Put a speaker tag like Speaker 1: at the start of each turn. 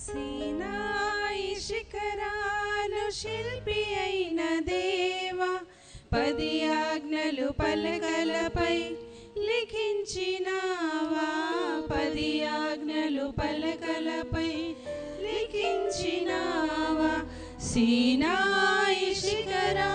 Speaker 1: సీనాయి శిఖరాలు శిల్పి అయిన దేవా పది ఆజ్ఞలు పలకలపై లిఖించినావా? పది ఆజ్ఞలు పలకలపై లిఖించినావా? సీనాయి శిఖరా